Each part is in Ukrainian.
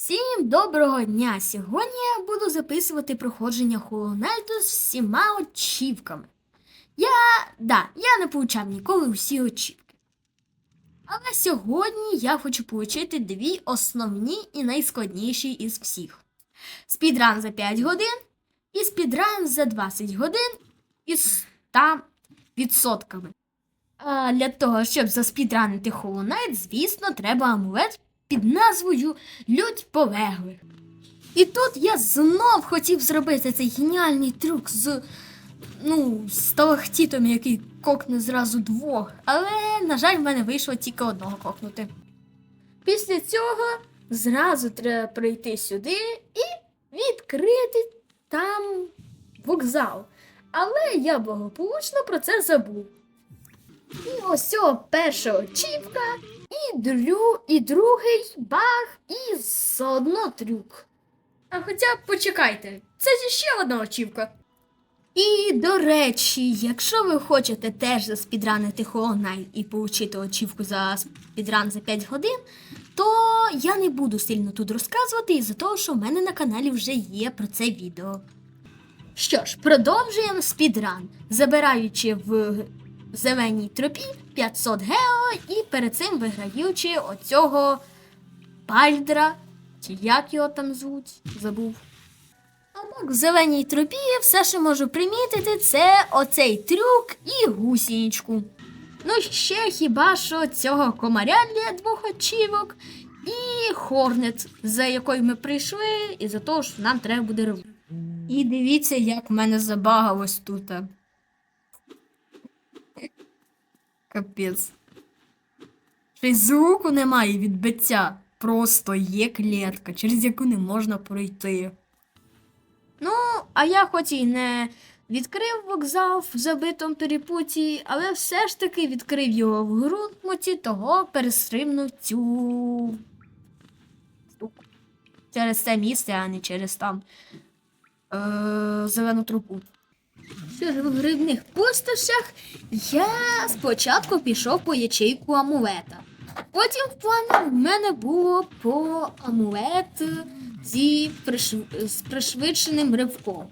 Всім доброго дня! Сьогодні я буду записувати проходження Hollow з всіма очівками. Я, да, я не получав ніколи всі очівки. Але сьогодні я хочу получити дві основні і найскладніші із всіх: спідран за 5 годин і спідран за 20 годин із 100%. А для того, щоб заспідранити Knight, звісно, треба амулет під назвою Людь полеглих. І тут я знов хотів зробити цей геніальний трюк з ну, сталахтітом, який кокне зразу двох. Але, на жаль, в мене вийшло тільки одного кокнути. Після цього зразу треба прийти сюди і відкрити там вокзал. Але я благополучно про це забув. І ось цього перша очівка, і, дру, і другий баг, і заодно трюк. А хоча почекайте, це ж ще одна очівка. І до речі, якщо ви хочете теж заспідранити Knight і отримати очівку за спідран за 5 годин, то я не буду сильно тут розказувати із-за того, що в мене на каналі вже є про це відео. Що ж, продовжуємо спідран, забираючи в зеленій тропі 500 гео і перед цим виграючи оцього пальдра, чи як його там звуть, забув. А так, в зеленій тропі все, що можу примітити, це оцей трюк і гусінічку. Ну, ще хіба що цього комаря для двох очівок і хорнет, за якою ми прийшли, і за того, що нам треба буде робити. І дивіться, як в мене забагалось тут. Капець. Ще й звуку немає відбиття. Просто є клітка, через яку не можна пройти. Ну, а я хоч і не відкрив вокзал в забитому перепуті, але все ж таки відкрив його в ґрунтмуті, того перестрибнув цю штуку. Через це місце, а не через там е- зелену трупу. В грибних пустощах я спочатку пішов по ячейку амулета. Потім в плані в мене було по амулет зі пришв- з пришвидшеним ривком.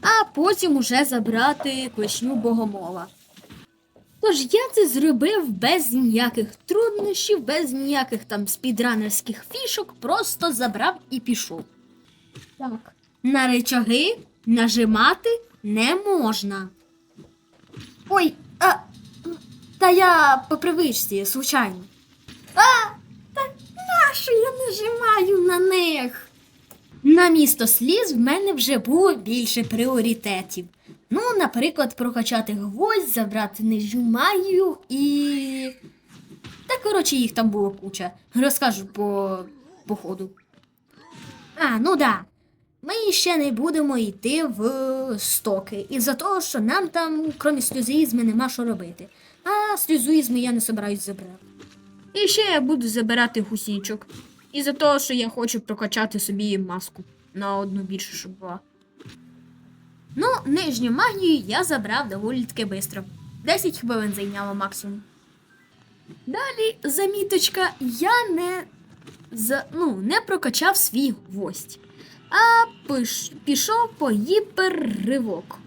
А потім уже забрати клешню богомола. Тож я це зробив без ніяких труднощів, без ніяких там спідранерських фішок, просто забрав і пішов. Так. На речаги нажимати не можна. Ой, а, та я по привичці, случайно. А, та нащо я нажимаю на них? На місто сліз в мене вже було більше пріоритетів. Ну, наприклад, прокачати гвоздь, забрати нижню магію і. Та коротше, їх там було куча. Розкажу по, по ходу. А, ну да. Ми ще не будемо йти в стоки. Із-за того, що нам там, крім сльозоїзми, нема що робити. А сльозоїзми я не собираюсь забрати. І ще я буду забирати гусінчок. Із-за того, що я хочу прокачати собі маску на одну більше, щоб була. Ну, нижню магію я забрав доволі таки швидко. 10 хвилин зайняло максимум. Далі, заміточка, я не, за, ну, не прокачав свій гвоздь а пиш, пішов по гіперривок.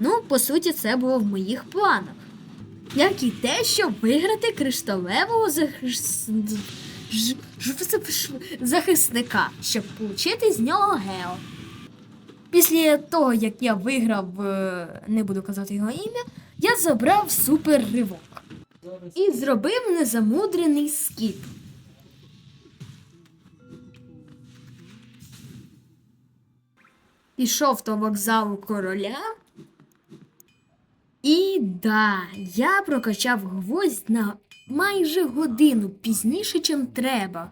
Ну, по суті, це було в моїх планах. Як і те, щоб виграти кришталевого захис... захисника, щоб отримати з нього гео. Після того, як я виграв, е, не буду казати його ім'я, я забрав суперривок і зробив незамудрений скіп. Пішов до вокзалу короля. І да, я прокачав гвоздь на майже годину пізніше, чим треба.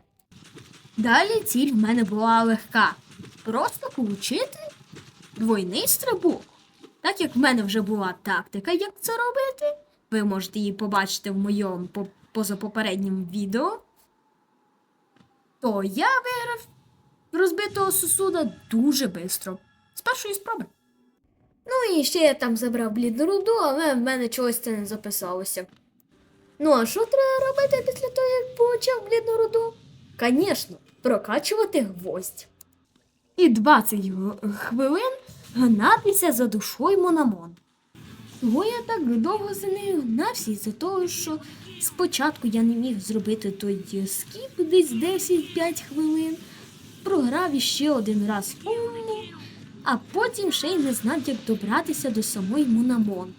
Далі ціль в мене була легка. Просто получити двойний стрибок. Так як в мене вже була тактика, як це робити, ви можете її побачити в моєму по- позапопередньому відео, то я виграв розбитого сусуда дуже швидко. З першої спроби. Ну і ще я там забрав блідну руду, але в мене чогось це не записалося. Ну, а що треба робити після того, як получив блідну руду? Звісно, прокачувати гвоздь. І 20 хвилин гнатися за душою Мономон. Чого я так довго за нею гнався із-за того, що спочатку я не міг зробити той скіп десь 10-5 хвилин, програв іще один раз умну, а потім ще й не знав, як добратися до самої Мунамон.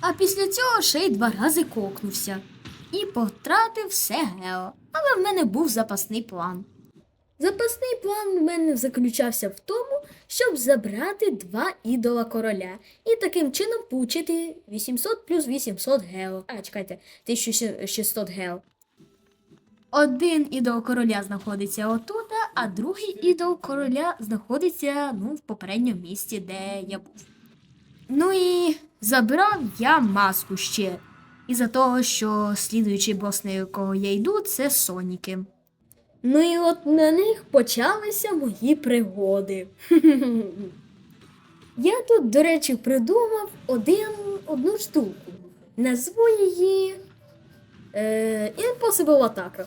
А після цього ще й два рази кокнувся і потратив все гео. Але в мене був запасний план. Запасний план в мене заключався в тому, щоб забрати два ідола короля і таким чином получити 800 плюс 800 гео. А, чекайте, 1600 гео. Один ідол короля знаходиться отут, а другий ідол короля знаходиться ну, в попередньому місці, де я був. Ну і забрав я маску ще. Із-за того, що слідуючий бос, на якого я йду, це Соніки. Ну і от на них почалися мої пригоди. Я тут, до речі, придумав один, одну штуку. Назву її е, Impossible Attack.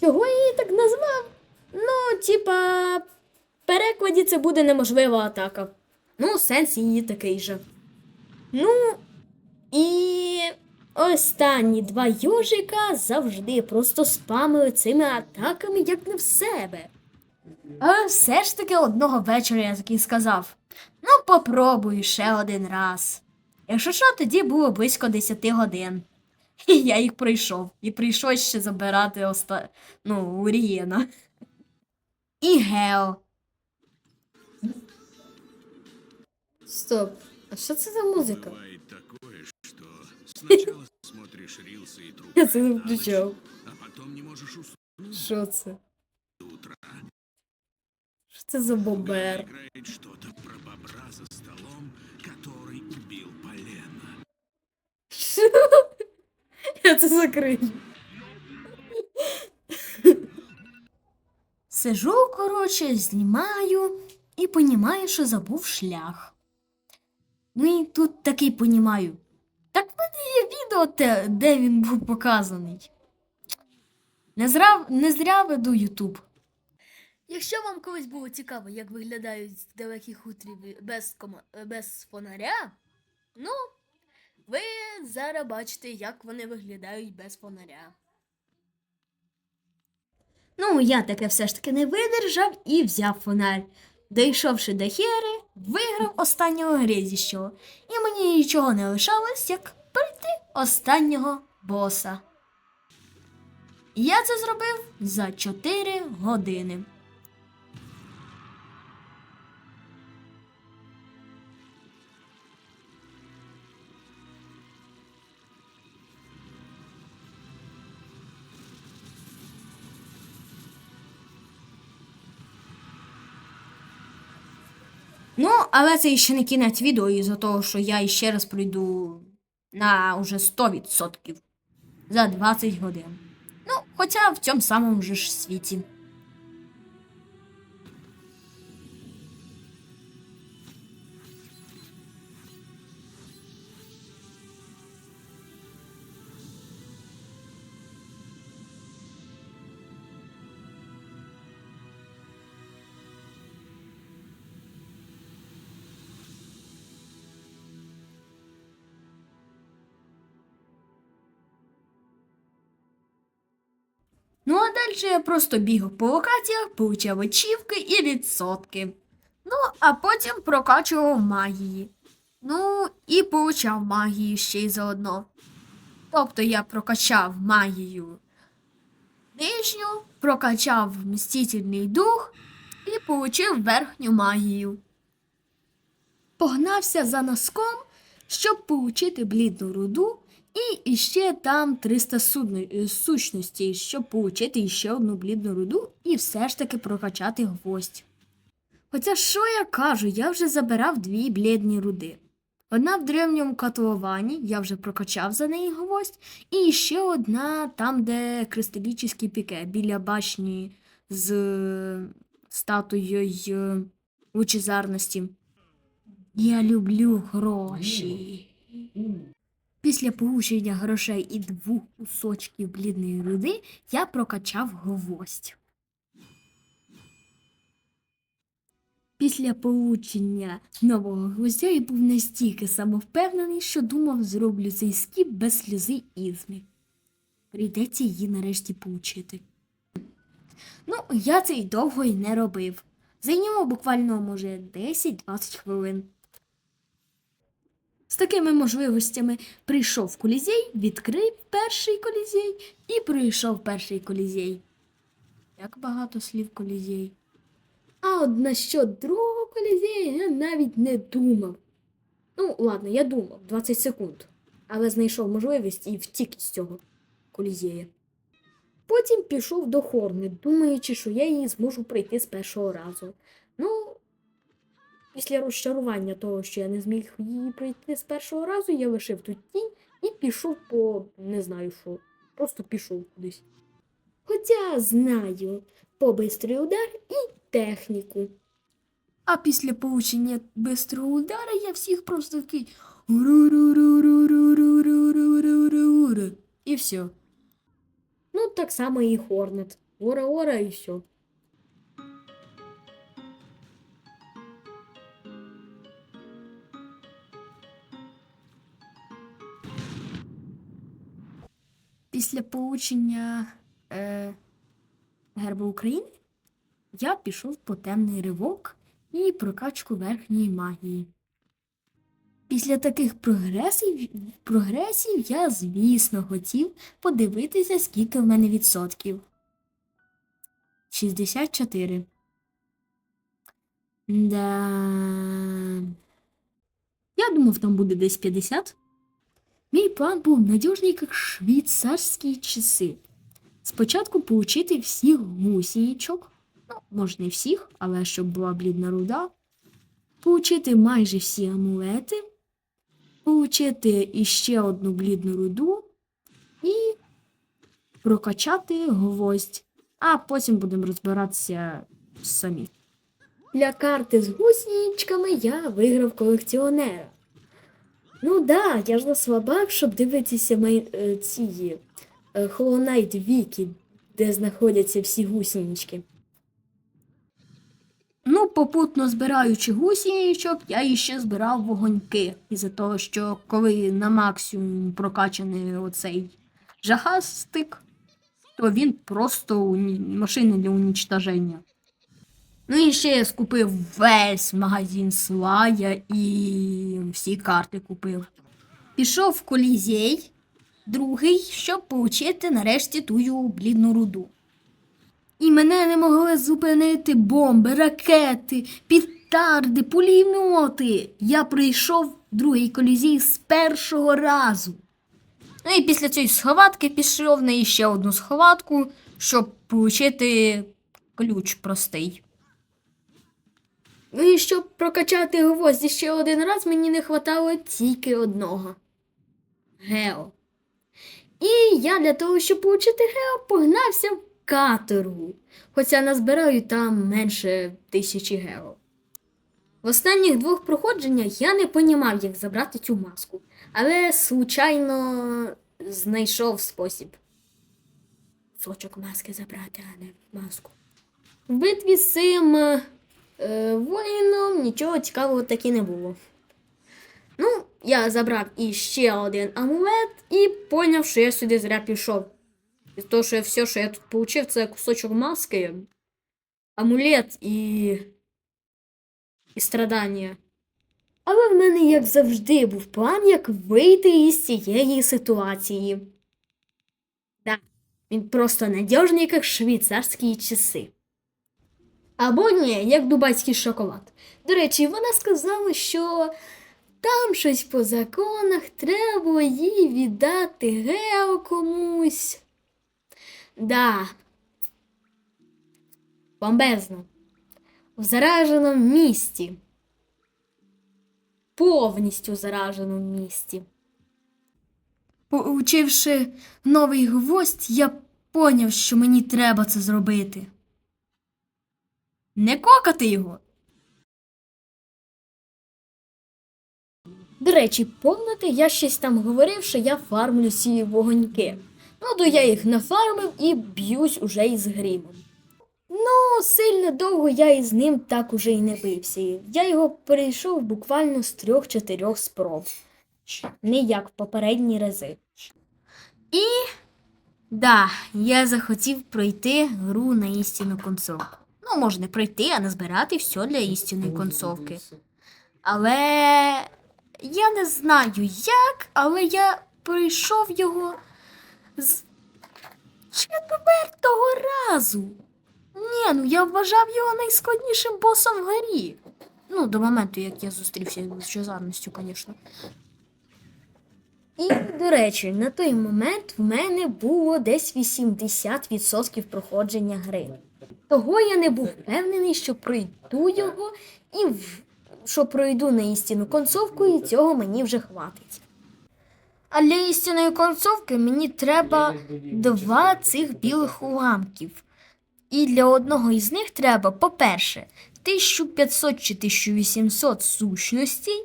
Чого я її так назвав? Ну, типа, в перекладі це буде неможлива атака. Ну, сенс її такий же. Ну, і останні два йожика завжди просто спамили цими атаками, як не в себе. Але все ж таки одного вечора я такий сказав: ну, попробую ще один раз. Якщо що, тоді було близько 10 годин. І я їх пройшов. І прийшов ще забирати оста... ну, Урієна. І Гео. Стоп. А що це за музика? Бывает такое, что сначала смотришь рилсы и трубы, Я це не включав. а потом не можешь уснуть Що це? до утра. Що це за бобер? Играет что-то про бобра за столом, который убил полена. Що? Я це закрию. Сижу, коротше, знімаю і понімаю, що забув шлях. Ну і тут такий понімаю. Так в мене є відео, те, де він був показаний. Не зря, не зря веду Ютуб. Якщо вам колись було цікаво, як виглядають далекі хутрі без, кома- без фонаря, ну, ви зараз бачите, як вони виглядають без фонаря. Ну, я таке все ж таки не видержав і взяв фонарь. Дійшовши до Хери, виграв останнього грізіщого, і мені нічого не лишалось, як пройти останнього боса. Я це зробив за 4 години. Але це ще не кінець відео із-за того, що я ще раз пройду на уже 100% за 20 годин. Ну, хоча в цьому самому ж світі. Ну а далі я просто бігав по локаціях, получав очівки і відсотки. Ну, а потім прокачував магії. Ну, і получав магію ще й заодно. Тобто я прокачав магію нижню, прокачав мстительний дух і получив верхню магію. Погнався за носком, щоб получити блідну руду і іще там 300 судно, е, сущностей, щоб получити іще одну блідну руду і все ж таки прокачати гвоздь. Хоча що я кажу, я вже забирав дві блідні руди. Одна в древньому котловані, я вже прокачав за неї гвоздь, і ще одна там, де кристалічний піке, біля башні з е, статуєю лучезарності. Я люблю гроші. Після получення грошей і двох кусочків блідної руди я прокачав гвоздь. Після получення нового гвоздя я був настільки самовпевнений, що думав, зроблю цей скіп без сльози ізми. Прийдеться її нарешті поучити. Ну, я це й довго й не робив. Зайняло буквально, може, 10-20 хвилин. З такими можливостями прийшов колізей, відкрив перший колізей і пройшов перший колізей. Як багато слів колізей. А от насчет другого колізея я навіть не думав. Ну, ладно, я думав 20 секунд, але знайшов можливість і втік з цього колізея. Потім пішов до Хорни, думаючи, що я її зможу пройти з першого разу. Ну, Після розчарування того, що я не зміг її пройти з першого разу, я лишив тут тінь і пішов по не знаю що, просто пішов кудись. Хоча знаю по бистрий удар і техніку. А після получення бистрого удара я всіх просто такий і все. Ну, так само і Хорнет. Ора-ора і все. Після получення е, герба України я пішов по темний ривок і прокачку верхньої магії. Після таких прогресів, прогресів я, звісно, хотів подивитися, скільки в мене відсотків. 64. Да. Я думав, там буде десь 50. Мій план був надіжний, як швейцарські часи. Спочатку поучити всіх гусінічок, ну, може не всіх, але щоб була блідна руда, поучити майже всі амулети, поучити іще одну блідну руду і прокачати гвоздь, а потім будемо розбиратися самі. Для карти з гусінічками я виграв колекціонера. Ну да, я ж не слабак, щоб дивитися мої, е, ці е, Hollow Віки, де знаходяться всі гусінічки. Ну, попутно збираючи гусінічок, я іще збирав вогоньки. Із-за того, що коли на максимум прокачаний оцей жахастик, то він просто машина для унічтоження. Ну і ще я скупив весь магазин Слая і всі карти купив. Пішов в колізей, другий, щоб поучити нарешті тую блідну руду. І мене не могли зупинити бомби, ракети, пітарди, пулемети. Я прийшов в другий колізій з першого разу. Ну і після цієї сховатки пішов на ще одну сховатку, щоб отримати ключ простий. Ну і щоб прокачати гвозді ще один раз, мені не хватало тільки одного. Гео. І я для того, щоб получити Гео, погнався в каторгу. Хоча назбираю там менше тисячі Гео. В останніх двох проходженнях я не понімав, як забрати цю маску, але случайно знайшов спосіб. Сочок маски забрати, а не маску. В битві з цим е, воїном нічого цікавого таки не було. Ну, я забрав іще один амулет і поняв, що я сюди зря пішов. І то, що все, що я тут получив, це кусочок маски, амулет і. і страдання. Але в мене, як завжди, був план, як вийти із цієї ситуації. Да, він просто надіжний, як швейцарські часи. Або ні, як дубайський шоколад. До речі, вона сказала, що там щось по законах треба їй віддати гео комусь. Да. Бомбезно. В зараженому місті. Повністю зараженому місті. Поучивши новий гвоздь, я поняв, що мені треба це зробити. Не кокати його. До речі, помните, я щось там говорив, що я фармлю ці вогоньки. Ну, то я їх нафармив і б'юсь уже із грімом. Ну, сильно довго я із ним так уже й не бився. Я його перейшов буквально з трьох-чотирьох спроб. Не як в попередні рази. І да, я захотів пройти гру на істинну концовку. Ну, може, не пройти, а назбирати все для істинної концовки. Але я не знаю як, але я пройшов його з четвертого разу. Ні, ну я вважав його найскладнішим босом в грі. Ну, до моменту, як я зустрівся з Чезарністю, звісно. І, до речі, на той момент в мене було десь 80% проходження гри. Того я не був впевнений, що пройду його і в- що пройду на істинну концовку, і цього мені вже хватить. А для істинної концовки мені треба два цих білих уламків. І для одного із них треба, по-перше, 1500 чи 1800 сущностей.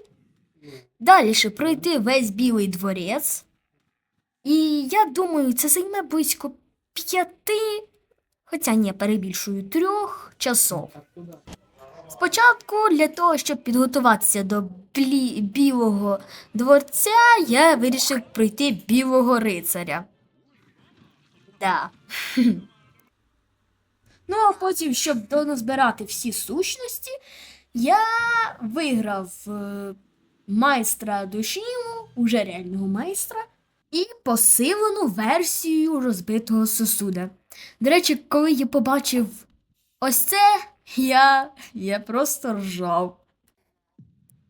Далі пройти весь білий дворець. І я думаю, це займе близько п'яти, хоча ні, перебільшую, трьох часов. Спочатку, для того, щоб підготуватися до блі- білого дворця, я вирішив пройти білого рицаря. Да. Ну, а потім, щоб доназбирати всі сущності, я виграв е, майстра душіму, уже реального майстра, і посилену версію розбитого сосуда. До речі, коли я побачив ось це, я, я просто ржав.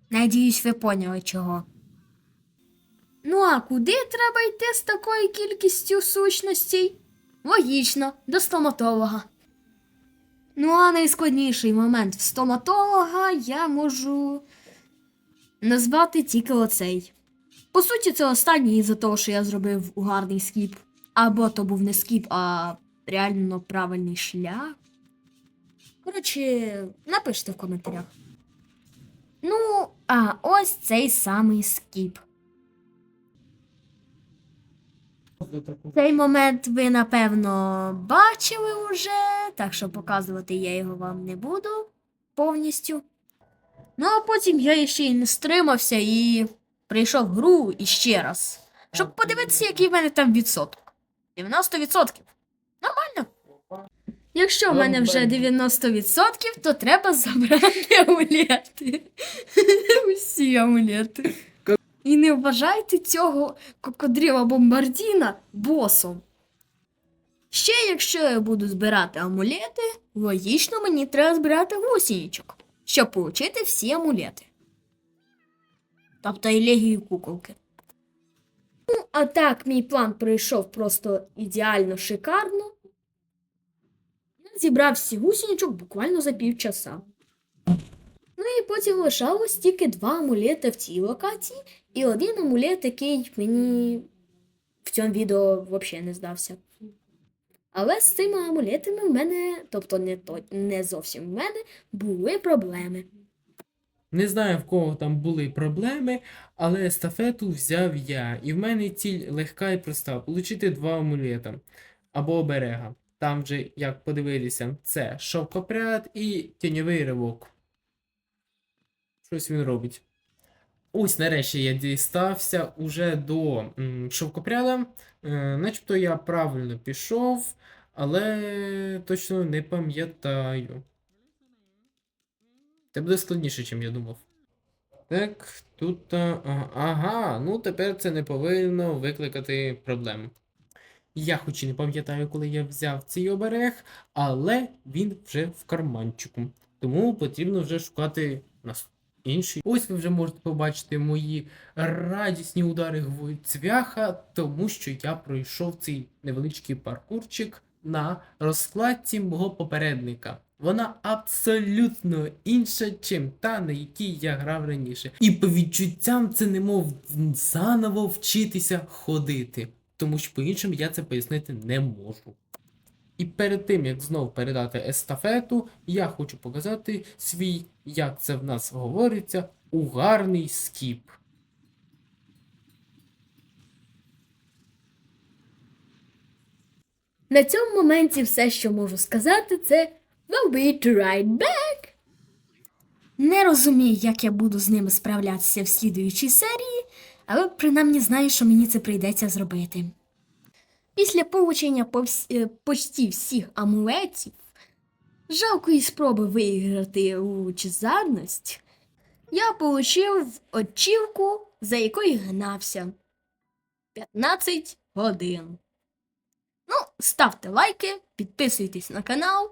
Надіюсь, ви поняли чого. Ну а куди треба йти з такою кількістю сущностей? Логічно, до стоматолога. Ну, а найскладніший момент в стоматолога я можу назвати тільки оцей. По суті, це останній із-за того, що я зробив гарний скіп. Або то був не скіп, а реально правильний шлях. Коротше, напишіть в коментарях. Ну, а ось цей самий скіп. Цей момент ви, напевно, бачили вже, так що показувати я його вам не буду повністю. Ну, а потім я ще й не стримався і прийшов в гру іще раз, щоб подивитися, який в мене там відсоток. 90%. Нормально. Якщо в мене вже 90%, то треба забрати амулети. Усі амулети. І не вважайте цього кокодріла бомбардіна босом. Ще якщо я буду збирати амулети, логічно мені треба збирати гусінічок, щоб отримати всі амулети. Тобто і легію куколки. Ну, а так мій план пройшов просто ідеально шикарно. Я зібрав всі гусінічок буквально за півчаса. Ну і потім лишалось тільки два амулети в цій локації, і один амулет, який мені в цьому відео взагалі не здався. Але з цими амулетами в мене, тобто не, то, не зовсім в мене, були проблеми. Не знаю, в кого там були проблеми, але естафету взяв я. І в мене ціль легка і проста получити два амулета або оберега. Там же, як подивитися, це шовкопряд і тіньовий ривок. Щось він робить. Ось нарешті я дістався уже до шовкопряда. Е, начебто я правильно пішов, але точно не пам'ятаю. Це буде складніше, ніж я думав. Так, тут. а, Ага, ну тепер це не повинно викликати проблем. Я хоч і не пам'ятаю, коли я взяв цей оберег, але він вже в карманчику. Тому потрібно вже шукати нас інший. Ось ви вже можете побачити мої радісні удари гвоздцвяха, тому що я пройшов цей невеличкий паркурчик на розкладці мого попередника. Вона абсолютно інша, чим та, на якій я грав раніше. І по відчуттям це немов заново вчитися ходити. Тому що по іншому я це пояснити не можу. І перед тим, як знову передати естафету, я хочу показати свій, як це в нас говориться, угарний скіп. На цьому моменті все, що можу сказати, це. «We'll be right back». Не розумію, як я буду з ними справлятися в слідуючій серії, але принаймні знаю, що мені це прийдеться зробити. Після получення повс- е, почти всіх амулетів, жалкої спроби виграти у чезарність, я отримав очівку, за якою гнався. 15 годин. Ну, ставте лайки, підписуйтесь на канал